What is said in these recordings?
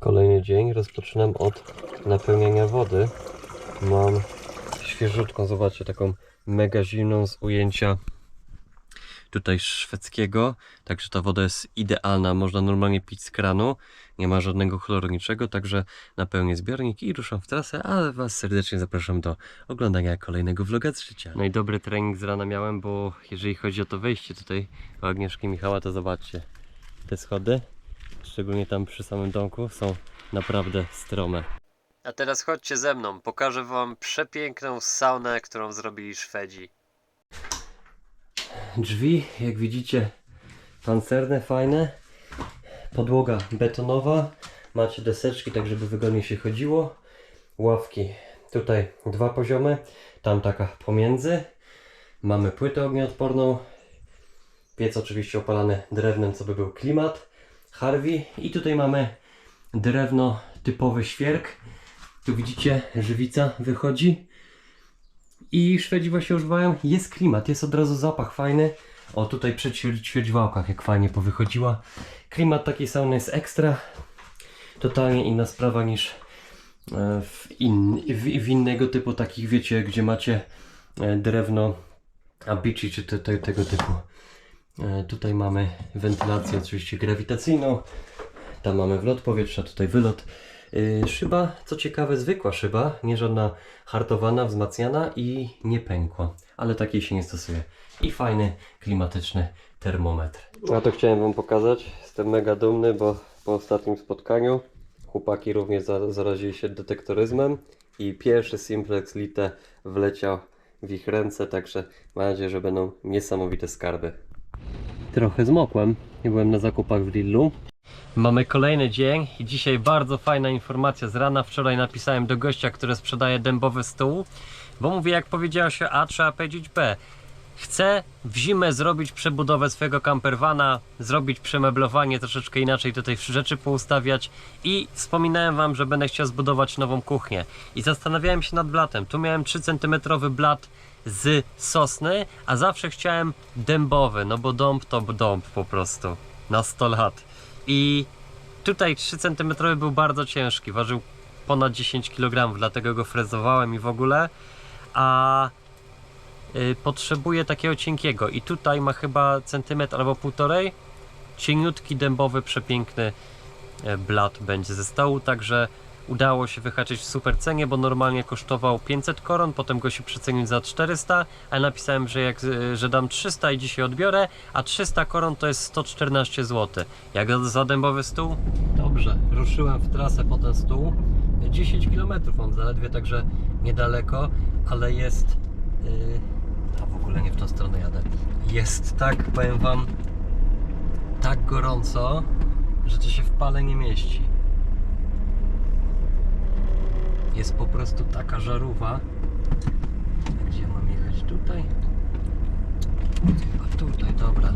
Kolejny dzień. Rozpoczynam od napełniania wody. Mam świeżutką, zobaczcie, taką mega zimną z ujęcia tutaj szwedzkiego. Także ta woda jest idealna. Można normalnie pić z kranu. Nie ma żadnego chloru niczego. Także napełnię zbiornik i ruszam w trasę. A Was serdecznie zapraszam do oglądania kolejnego vloga z życia. No i dobry trening z rana miałem, bo jeżeli chodzi o to wejście tutaj u Agnieszki Michała, to zobaczcie. Te schody, szczególnie tam przy samym domku, są naprawdę strome. A teraz chodźcie ze mną, pokażę Wam przepiękną saunę, którą zrobili Szwedzi. Drzwi, jak widzicie, pancerne, fajne. Podłoga betonowa. Macie deseczki, tak żeby wygodnie się chodziło. Ławki tutaj dwa poziomy, tam taka pomiędzy. Mamy płytę ognioodporną. Piec oczywiście opalany drewnem, co by był klimat. Harvey i tutaj mamy drewno typowy świerk. Tu widzicie, żywica wychodzi. I Szwedzi właśnie używają, jest klimat, jest od razu zapach fajny. O, tutaj ćwierć, ćwierćwałkach jak fajnie powychodziła. Klimat takiej sauny jest ekstra. Totalnie inna sprawa niż e, w, in, w, w innego typu takich, wiecie, gdzie macie e, drewno abici czy te, te, tego typu. E, Tutaj mamy wentylację oczywiście grawitacyjną. Tam mamy wlot powietrza, tutaj wylot. Yy, Szyba, co ciekawe, zwykła szyba, nie żadna hartowana, wzmacniana i nie pękła, ale takiej się nie stosuje. I fajny, klimatyczny termometr. A to chciałem Wam pokazać. Jestem mega dumny, bo po ostatnim spotkaniu chłopaki również za- zarazili się detektoryzmem i pierwszy Simplex Lite wleciał w ich ręce, także mam nadzieję, że będą niesamowite skarby. Trochę zmokłem, nie byłem na zakupach w Lidlu. Mamy kolejny dzień i dzisiaj bardzo fajna informacja z rana. Wczoraj napisałem do gościa, który sprzedaje dębowy stół, bo mówię, jak powiedziało się A, trzeba powiedzieć B. Chcę w zimę zrobić przebudowę swojego campervana, zrobić przemeblowanie, troszeczkę inaczej tutaj rzeczy poustawiać i wspominałem Wam, że będę chciał zbudować nową kuchnię. I zastanawiałem się nad blatem. Tu miałem 3 cm blat z sosny, a zawsze chciałem dębowy, no bo dąb to dąb po prostu, na 100 lat. I tutaj 3 cm był bardzo ciężki, ważył ponad 10 kg, dlatego go frezowałem i w ogóle. A y, potrzebuję takiego cienkiego i tutaj ma chyba centymetr albo półtorej. Cieniutki, dębowy, przepiękny e, blat będzie ze stołu, także udało się wyhaczyć w super cenie, bo normalnie kosztował 500 koron, potem go się przecenił za 400, ale napisałem, że, jak, y, że dam 300 i dzisiaj odbiorę, a 300 koron to jest 114 zł. Jak za dębowy stół? Dobrze, ruszyłem w trasę po ten stół. 10 km mam zaledwie, także niedaleko, ale jest... Yy... A w ogóle nie w tą stronę jadę. Jest tak, powiem wam, tak gorąco, że to się w pale nie mieści. Jest po prostu taka żarówa. Gdzie mam jechać? Tutaj? Chyba tutaj, dobra.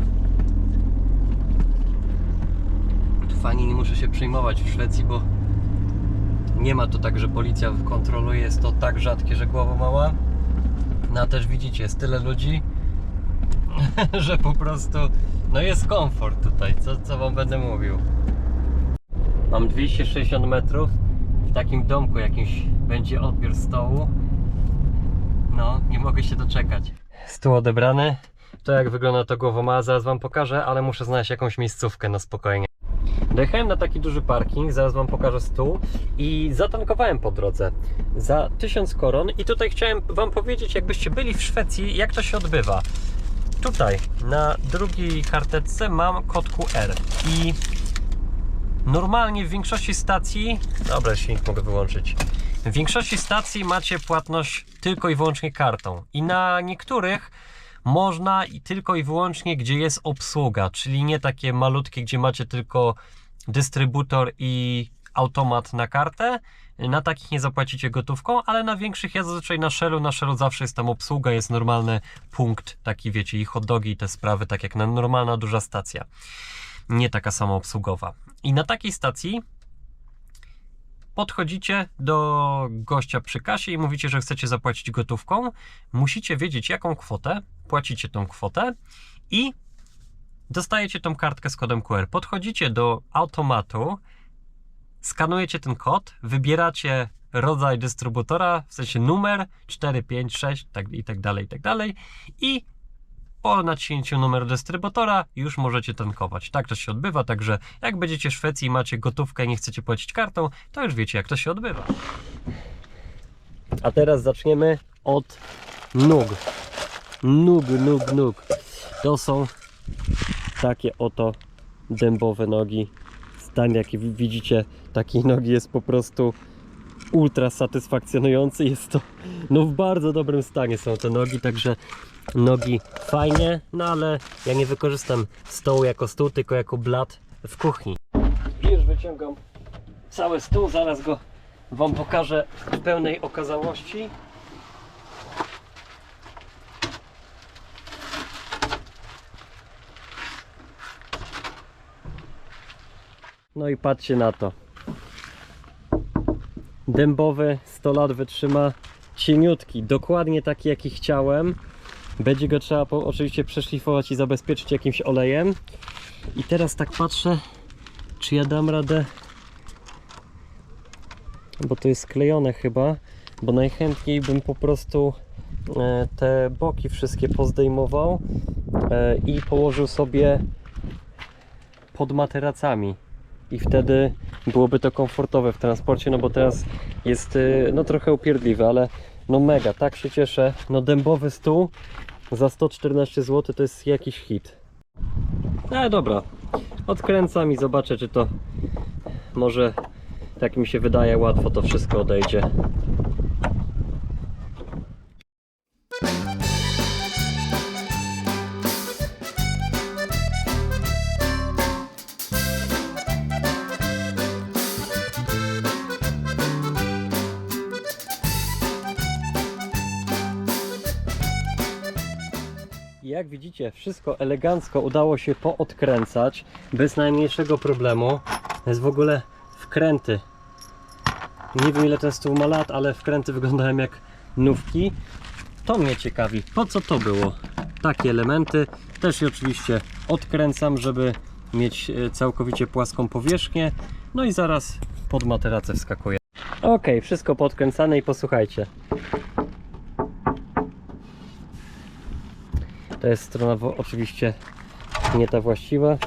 Tu Fajnie nie muszę się przejmować w Szwecji, bo nie ma to tak, że policja kontroluje. Jest to tak rzadkie, że głowa mała. No a też widzicie, jest tyle ludzi, że po prostu no jest komfort tutaj. Co, co wam będę mówił? Mam 260 metrów. Takim domku jakimś będzie odbiór stołu. No, nie mogę się doczekać. Stół odebrany. To jak wygląda to głowoma, zaraz wam pokażę, ale muszę znaleźć jakąś miejscówkę na spokojnie. Dojechałem na taki duży parking, zaraz wam pokażę stół i zatankowałem po drodze za 1000 koron i tutaj chciałem wam powiedzieć, jakbyście byli w Szwecji, jak to się odbywa. Tutaj na drugiej karteczce mam kod QR i normalnie w większości stacji, dobra, silnik mogę wyłączyć. W większości stacji macie płatność tylko i wyłącznie kartą i na niektórych można i tylko i wyłącznie, gdzie jest obsługa, czyli nie takie malutkie, gdzie macie tylko dystrybutor i automat na kartę. Na takich nie zapłacicie gotówką, ale na większych ja zazwyczaj na Shellu, na Shellu zawsze jest tam obsługa, jest normalny punkt, taki wiecie, i hot dogi i te sprawy, tak jak na normalna duża stacja. Nie taka samoobsługowa. I na takiej stacji podchodzicie do gościa przy kasie i mówicie, że chcecie zapłacić gotówką. Musicie wiedzieć, jaką kwotę, płacicie tą kwotę i dostajecie tą kartkę z kodem QR. Podchodzicie do automatu, skanujecie ten kod, wybieracie rodzaj dystrybutora, w sensie numer 4, 5, 6 tak, i tak dalej, i tak dalej i po naciśnięciu numeru dystrybutora już możecie tankować. Tak to się odbywa, także jak będziecie w Szwecji i macie gotówkę i nie chcecie płacić kartą, to już wiecie jak to się odbywa. A teraz zaczniemy od nóg. Nóg, nóg, nóg. To są takie oto dębowe nogi. Stan jaki wi- widzicie takiej nogi jest po prostu ultra satysfakcjonujący. Jest to no w bardzo dobrym stanie są te nogi, także nogi fajnie, no ale ja nie wykorzystam stołu jako stół, tylko jako blat w kuchni. Już wyciągam cały stół, zaraz go Wam pokażę w pełnej okazałości. No i patrzcie na to. Dębowy 100 lat wytrzyma cieniutki, dokładnie taki jaki chciałem. Będzie go trzeba po, oczywiście przeszlifować i zabezpieczyć jakimś olejem. I teraz tak patrzę, czy ja dam radę, bo to jest sklejone chyba, bo najchętniej bym po prostu e, te boki wszystkie pozdejmował e, i położył sobie pod materacami i wtedy byłoby to komfortowe w transporcie, no bo teraz jest y, no trochę upierdliwe, ale no mega, tak się cieszę. No dębowy stół za 114 zł to jest jakiś hit. No dobra, odkręcam i zobaczę czy to może tak mi się wydaje łatwo to wszystko odejdzie. Jak widzicie, wszystko elegancko udało się poodkręcać bez najmniejszego problemu. Jest w ogóle wkręty. Nie wiem ile ten stół ma lat, ale wkręty wyglądają jak nówki. To mnie ciekawi, po co to było? Takie elementy też je oczywiście odkręcam, żeby mieć e, całkowicie płaską powierzchnię. No i zaraz pod materacę wskakuję. Ok, wszystko podkręcane i posłuchajcie. To jest strona oczywiście nie ta właściwa.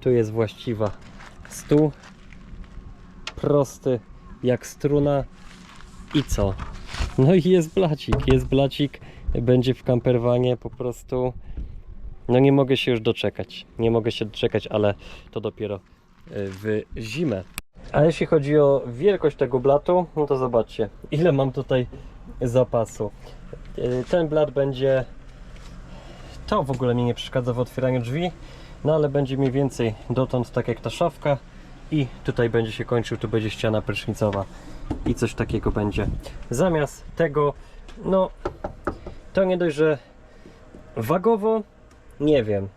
Tu jest właściwa stół. Prosty jak struna. I co? No i jest blacik. Jest blacik. Będzie w camperwanie po prostu. No nie mogę się już doczekać. Nie mogę się doczekać, ale to dopiero y, w zimę. A jeśli chodzi o wielkość tego blatu, no to zobaczcie, ile mam tutaj zapasu. Y, Ten blat będzie. To w ogóle mi nie przeszkadza w otwieraniu drzwi, no ale będzie mniej więcej dotąd tak jak ta szafka. I tutaj będzie się kończył, tu będzie ściana prysznicowa i coś takiego będzie. Zamiast tego, no to nie dość, że wagowo, nie wiem.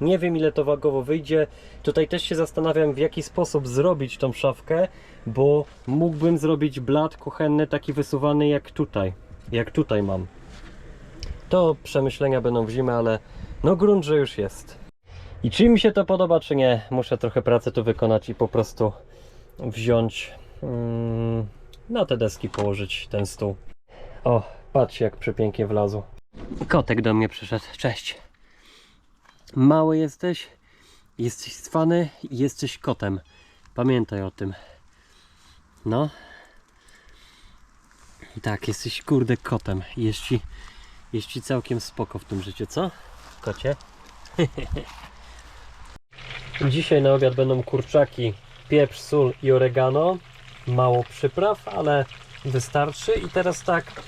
Nie wiem ile to wagowo wyjdzie. Tutaj też się zastanawiam w jaki sposób zrobić tą szafkę, bo mógłbym zrobić blat kuchenny taki wysuwany jak tutaj. Jak tutaj mam. To przemyślenia będą w zimę, ale no grunt, że już jest. I czy mi się to podoba, czy nie, muszę trochę pracy tu wykonać i po prostu wziąć mm, na te deski położyć ten stół. O, patrzcie jak przepięknie wlazł. Kotek do mnie przyszedł. Cześć. Mały jesteś, jesteś cwany i jesteś kotem. Pamiętaj o tym. No. I tak, jesteś kurde kotem. Jest ci całkiem spoko w tym życiu, co? Kocie? Dzisiaj na obiad będą kurczaki, pieprz, sól i oregano. Mało przypraw, ale wystarczy. I teraz tak,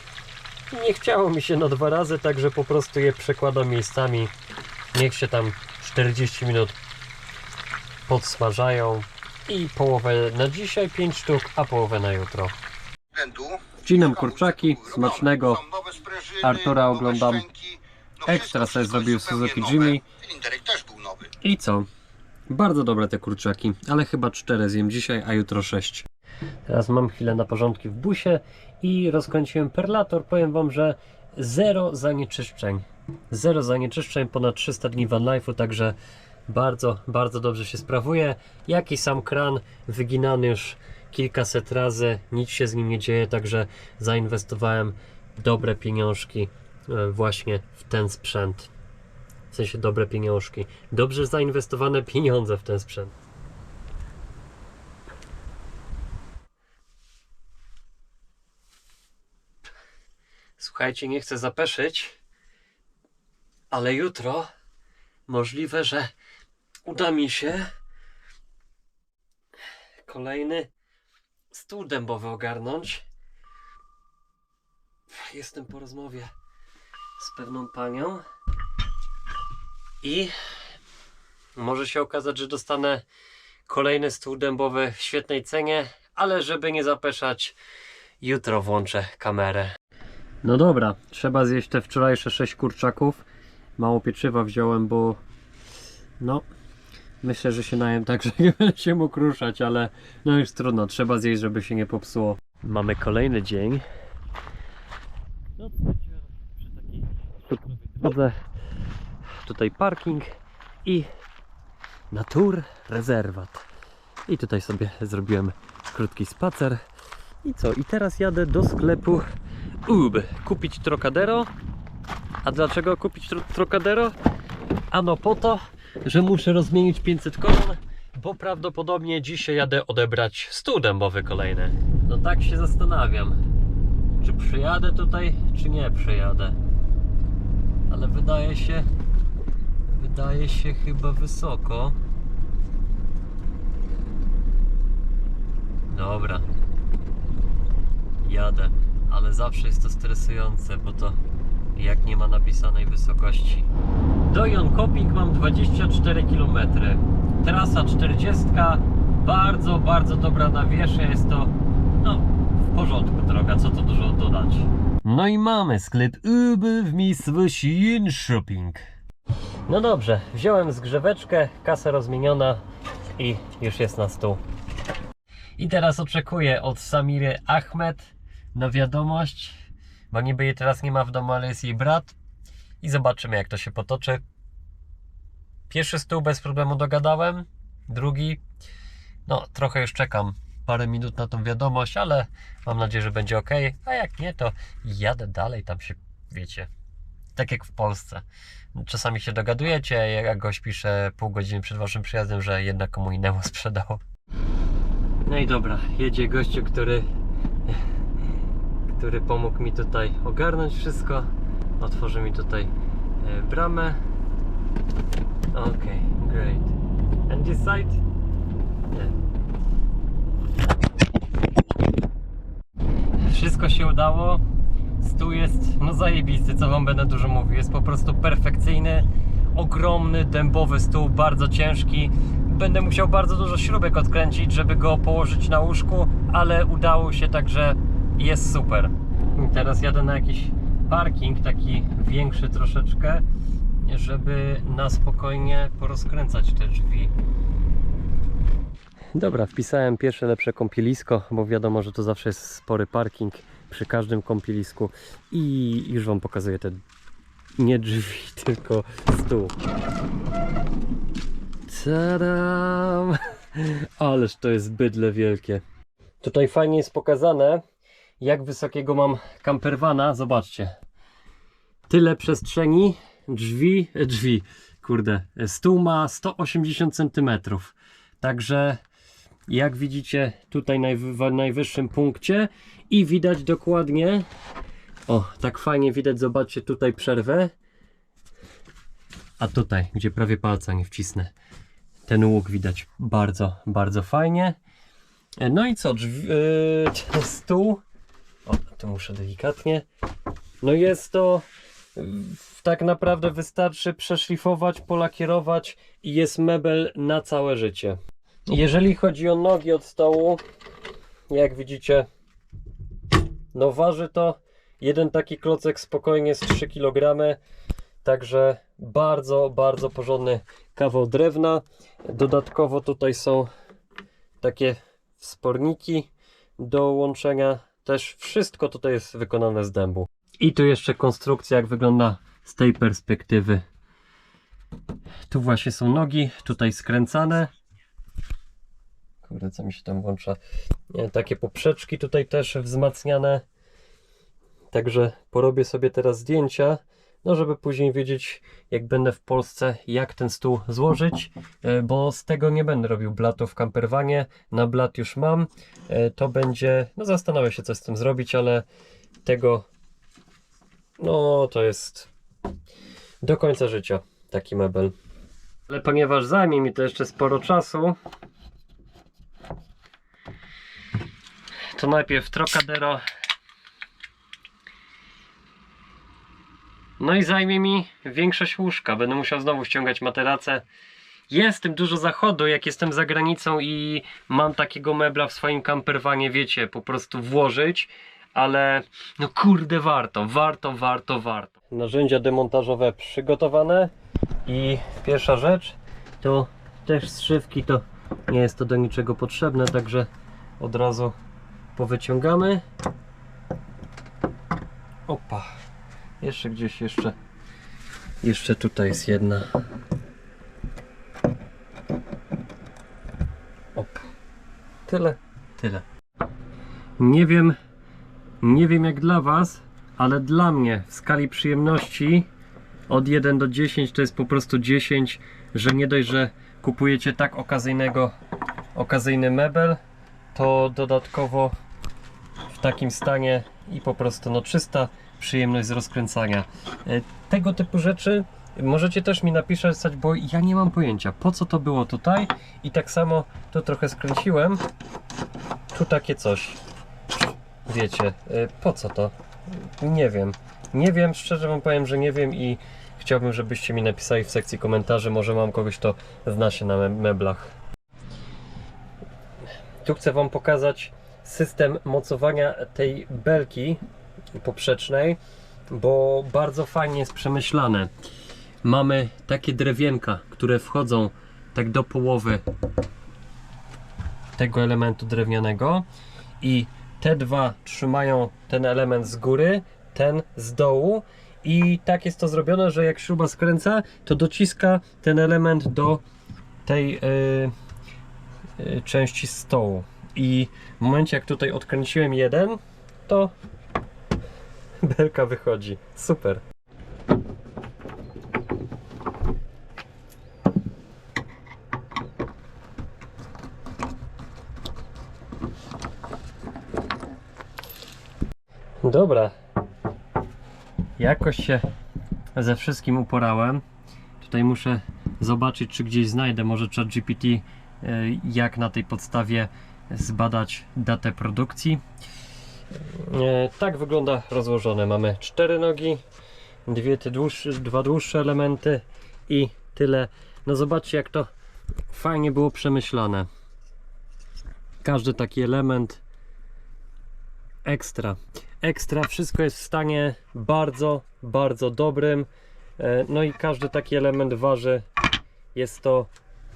nie chciało mi się na dwa razy, także po prostu je przekładam miejscami. Niech się tam 40 minut podsmażają. I połowę na dzisiaj 5 sztuk, a połowę na jutro. Wcinam kurczaki, smacznego. Artura oglądam. Ekstra sobie zrobił Suzuki Jimmy. Cylinderek też był nowy. I co? Bardzo dobre te kurczaki, ale chyba 4 zjem dzisiaj, a jutro 6. Teraz mam chwilę na porządki w busie i rozkręciłem perlator. Powiem Wam, że zero zanieczyszczeń. Zero zanieczyszczeń, ponad 300 dni van life'u, także bardzo, bardzo dobrze się sprawuje. Jak i sam kran wyginany już kilkaset razy, nic się z nim nie dzieje, także zainwestowałem dobre pieniążki e, właśnie w ten sprzęt. W sensie dobre pieniążki. Dobrze zainwestowane pieniądze w ten sprzęt. Słuchajcie, nie chcę zapeszyć, ale jutro możliwe, że uda mi się kolejny stół dębowy ogarnąć. Jestem po rozmowie z pewną panią i może się okazać, że dostanę kolejny stół dębowy w świetnej cenie, ale żeby nie zapeszać, jutro włączę kamerę. No dobra, trzeba zjeść te wczorajsze sześć kurczaków. Mało pieczywa wziąłem, bo no myślę, że się najem tak, że nie będę się mógł ruszać, ale no już trudno, trzeba zjeść, żeby się nie popsuło. Mamy kolejny dzień. No, przy takiej drodze. Tutaj parking i natur rezerwat. I tutaj sobie zrobiłem krótki spacer. I co? I teraz jadę do sklepu UB kupić Trocadero. A dlaczego kupić tro Trocadero? Ano po to, że muszę rozmienić 500 koron, bo prawdopodobnie dzisiaj jadę odebrać stół dębowy kolejny. No tak się zastanawiam, czy przyjadę tutaj, czy nie przyjadę. Ale wydaje się, wydaje się chyba wysoko. Dobra, jadę, ale zawsze jest to stresujące, bo to jak nie ma napisanej wysokości. Do Jonkoping mam 24 km. Trasa 40, bardzo, bardzo dobra nawierzchnia. Jest to no, w porządku droga, co to dużo dodać. No i mamy sklep Uby w miejscowości Jönköping. No dobrze, wziąłem zgrzeweczkę, kasę rozmieniona i już jest na stół. I teraz oczekuję od Samiry Ahmed na wiadomość, bo niby jej teraz nie ma w domu, ale jest jej brat. I zobaczymy jak to się potoczy. Pierwszy stół bez problemu dogadałem, drugi, no trochę już czekam parę minut na tą wiadomość, ale mam nadzieję, że będzie ok. A jak nie, to jadę dalej, tam się, wiecie, tak jak w Polsce. Czasami się dogadujecie, jak gość pisze pół godziny przed waszym przyjazdem, że jednak komu innemu sprzedał. No i dobra, jedzie gościu, który który pomógł mi tutaj ogarnąć wszystko. Otworzy mi tutaj e, bramę. Ok, great. And this side? Wszystko się udało. Stół jest no zajebisty, co wam będę dużo mówił. Jest po prostu perfekcyjny. Ogromny, dębowy stół, bardzo ciężki. Będę musiał bardzo dużo śrubek odkręcić, żeby go położyć na łóżku, ale udało się, także jest super. I teraz jadę na jakiś parking, taki większy troszeczkę, żeby na spokojnie porozkręcać te drzwi. Dobra, wpisałem pierwsze lepsze kąpielisko, bo wiadomo, że to zawsze jest spory parking przy każdym kąpielisku i już Wam pokazuję te nie drzwi, tylko stół. Tadam! Ależ to jest bydle wielkie. Tutaj fajnie jest pokazane, jak wysokiego mam campervana. Zobaczcie. Tyle przestrzeni, drzwi, e, drzwi, kurde, stół ma 180 cm. Także jak widzicie tutaj w najwyższym punkcie i widać dokładnie, o tak fajnie widać, zobaczcie tutaj przerwę, a tutaj, gdzie prawie palca nie wcisnę, ten łuk widać bardzo, bardzo fajnie. No i co, drzwi, yy, stół o, tu muszę delikatnie. No jest to tak naprawdę wystarczy przeszlifować, polakierować i jest mebel na całe życie. Jeżeli chodzi o nogi od stołu, jak widzicie, no waży to jeden taki klocek spokojnie z 3 kg, także bardzo, bardzo porządny kawał drewna. Dodatkowo tutaj są takie wsporniki do łączenia też wszystko tutaj jest wykonane z dębu. I tu jeszcze konstrukcja, jak wygląda z tej perspektywy. Tu właśnie są nogi, tutaj skręcane. Kurde, co mi się tam włącza? Nie, takie poprzeczki tutaj też wzmacniane. Także porobię sobie teraz zdjęcia, no żeby później wiedzieć, jak będę w Polsce, jak ten stół złożyć, e, bo z tego nie będę robił blatu w camperwanie. Na blat już mam. E, To będzie, no zastanawiam się, co z tym zrobić, ale tego, no to jest do końca życia taki mebel. Ale ponieważ zajmie mi to jeszcze sporo czasu, to najpierw Trocadero. No i zajmie mi większość łóżka. Będę musiał znowu ściągać materacę. Jest tym dużo zachodu, jak jestem za granicą i mam takiego mebla w swoim camperwanie, wiecie, po prostu włożyć, ale no kurde warto, warto, warto, warto. Narzędzia demontażowe przygotowane i pierwsza rzecz to też zszywki, to nie jest to do niczego potrzebne, także od razu powyciągamy. Opa. Jeszcze gdzieś jeszcze. Jeszcze tutaj jest jedna. Op. Tyle. Tyle. Nie wiem, nie wiem jak dla Was, ale dla mnie w skali przyjemności od 1 do 10 to jest po prostu 10, że nie dość, że kupujecie tak okazyjnego, okazyjny mebel, to dodatkowo w takim stanie i po prostu no czysta przyjemność z rozkręcania. E, Tego typu rzeczy możecie też mi napisać, bo ja nie mam pojęcia po co to było tutaj i tak samo to trochę skręciłem. Tu takie coś. Wiecie, e, po co to? Nie wiem. Nie wiem, szczerze wam powiem, że nie wiem i chciałbym, żebyście mi napisali w sekcji komentarzy, może mam kogoś, kto zna się na me- meblach. Tu chcę Wam pokazać system mocowania tej belki poprzecznej, bo bardzo fajnie jest przemyślane. Mamy takie drewienka, które wchodzą tak do połowy tego elementu drewnianego i te dwa trzymają ten element z góry, ten z dołu i tak jest to zrobione, że jak śruba skręca, to dociska ten element do tej yy, y, części stołu. I w momencie jak tutaj odkręciłem jeden, to belka wychodzi. Super. Dobra. Jakoś się ze wszystkim uporałem. Tutaj muszę zobaczyć, czy gdzieś znajdę może ChatGPT, y, jak na tej podstawie zbadać datę produkcji. E, Tak wygląda rozłożone. Mamy cztery nogi, dwie te dłuższe, dwa dłuższe elementy i tyle. No zobaczcie, jak to fajnie było przemyślane. Każdy taki element ekstra. Ekstra, wszystko jest w stanie bardzo, bardzo dobrym. E, No i każdy taki element waży. Jest to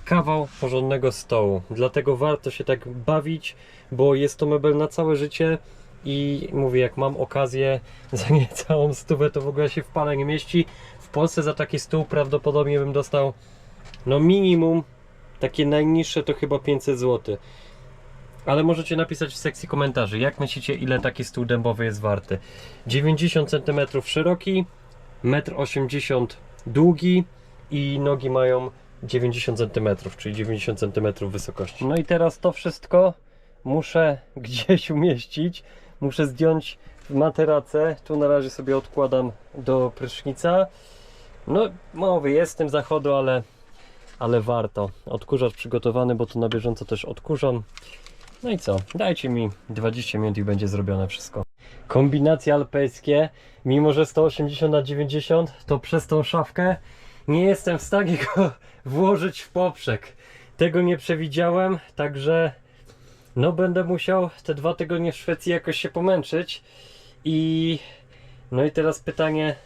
kawał porządnego stołu. Dlatego warto się tak bawić, bo jest to mebel na całe życie. I mówię, jak mam okazję za niecałą stówę, to w ogóle się w pale nie mieści. W Polsce za taki stół prawdopodobnie bym dostał no minimum takie najniższe to chyba 500 zł. Ale możecie napisać w sekcji komentarzy, jak myślicie, ile taki stół dębowy jest warty. 90 cm szeroki, 1,80 m długi i nogi mają 90 cm, czyli 90 cm wysokości. No i teraz to wszystko muszę gdzieś umieścić. Muszę zdjąć materacę. Tu na razie sobie odkładam do prysznica. No, mowy jest z tym zachodu, ale, ale warto. Odkurzacz przygotowany, bo to na bieżąco też odkurzam. No i co? Dajcie mi 20 minut i będzie zrobione wszystko. Kombinacje alpejskie, mimo że 180 na 90, to przez tą szafkę nie jestem w stanie go włożyć w poprzek. Tego nie przewidziałem, także no będę musiał te dwa tygodnie w Szwecji jakoś się pomęczyć. I no i teraz pytanie,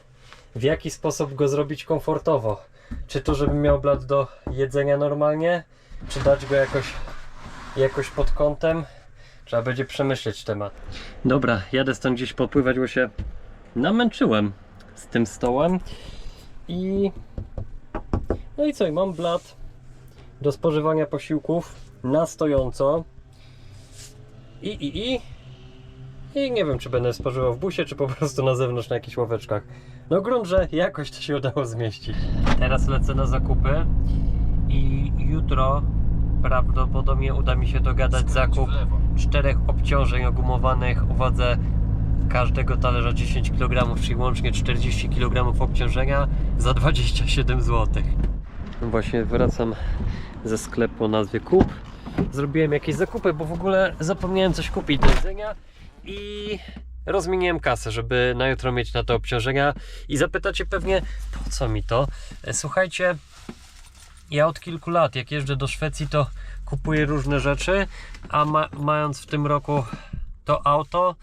w jaki sposób go zrobić komfortowo? Czy to, żebym miał blat do jedzenia normalnie, czy dać go jakoś jakoś pod kątem. Trzeba będzie przemyśleć temat. Dobra, jadę stąd gdzieś popływać, bo się namęczyłem z tym stołem i No i co, i mam blat do spożywania posiłków na stojąco. I, i, i. I nie wiem, czy będę spożywał w busie, czy po prostu na zewnątrz na jakichś ławeczkach. No grunt, że jakoś to się udało zmieścić. Teraz lecę na zakupy i jutro prawdopodobnie uda mi się dogadać zakup czterech obciążeń ogumowanych o wadze każdego talerza 10 kg, czyli łącznie 40 kg obciążenia za 27 zł. Właśnie wracam ze sklepu o nazwie Kup. Zrobiłem jakieś zakupy, bo w ogóle zapomniałem coś kupić do jedzenia i rozmieniłem kasę, żeby na jutro mieć na to obciążenia. I zapytacie pewnie, po co mi to? E, Słuchajcie, ja od kilku lat, jak jeżdżę do Szwecji, to kupuję różne rzeczy, a ma, mając w tym roku to auto,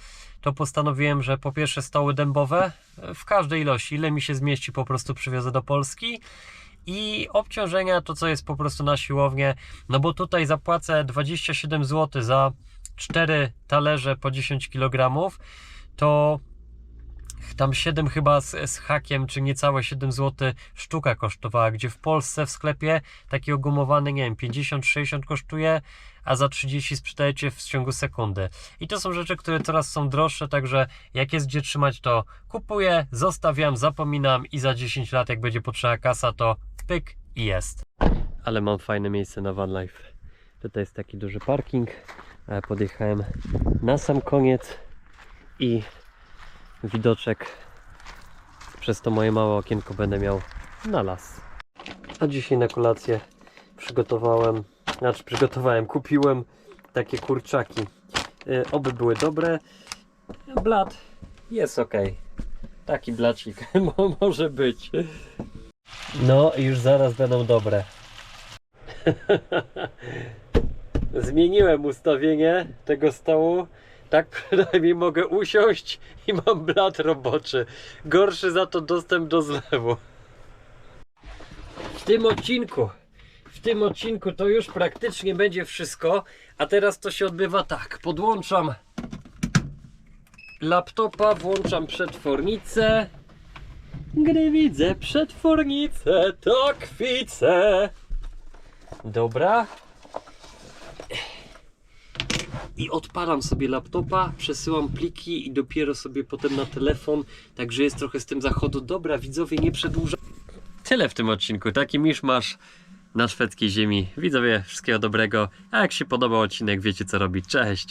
to postanowiłem, że po pierwsze stoły dębowe e, w każdej ilości, ile mi się zmieści, po prostu przywiozę do Polski. I obciążenia to, co jest po prostu na siłownię, no bo tutaj zapłacę 27 zł za 4 talerze po 10 kg, to tam 7 chyba z, z hakiem, czy niecałe 7 zł sztuka kosztowała, gdzie w Polsce w sklepie taki ogumowany, nie wiem, 50-60 kosztuje, a za 30 sprzedajecie w ciągu sekundy. I to są rzeczy, które coraz są droższe, także jak jest gdzie trzymać, to kupuję, zostawiam, zapominam i za 10 lat, jak będzie potrzeba kasa, to pyk i jest. Ale mam fajne miejsce na van life. Tutaj jest taki duży parking. ja Podjechałem na sam koniec i widoczek przez to moje małe okienko będę miał na las. A dzisiaj na kolację przygotowałem, znaczy przygotowałem, kupiłem takie kurczaki. Y, Oby były dobre. Blat jest ok. Taki blacik mo- może być. No już zaraz będą dobre. Zmieniłem ustawienie tego stołu. Tak przynajmniej mogę usiąść i mam blat roboczy. Gorszy za to dostęp do zlewu. W tym odcinku, w tym odcinku to już praktycznie będzie wszystko. A teraz to się odbywa tak. Podłączam laptopa, włączam przetwornicę. Gdy widzę przetwornicę, to kwicę. Dobra. I odpalam sobie laptopa, przesyłam pliki i dopiero sobie potem na telefon. Także jest trochę z tym zachodu. Dobra, widzowie, nie przedłużam. Tyle w tym odcinku. Taki misz masz na szwedzkiej ziemi. Widzowie, wszystkiego dobrego. A jak się podobał odcinek, wiecie co robić. Cześć!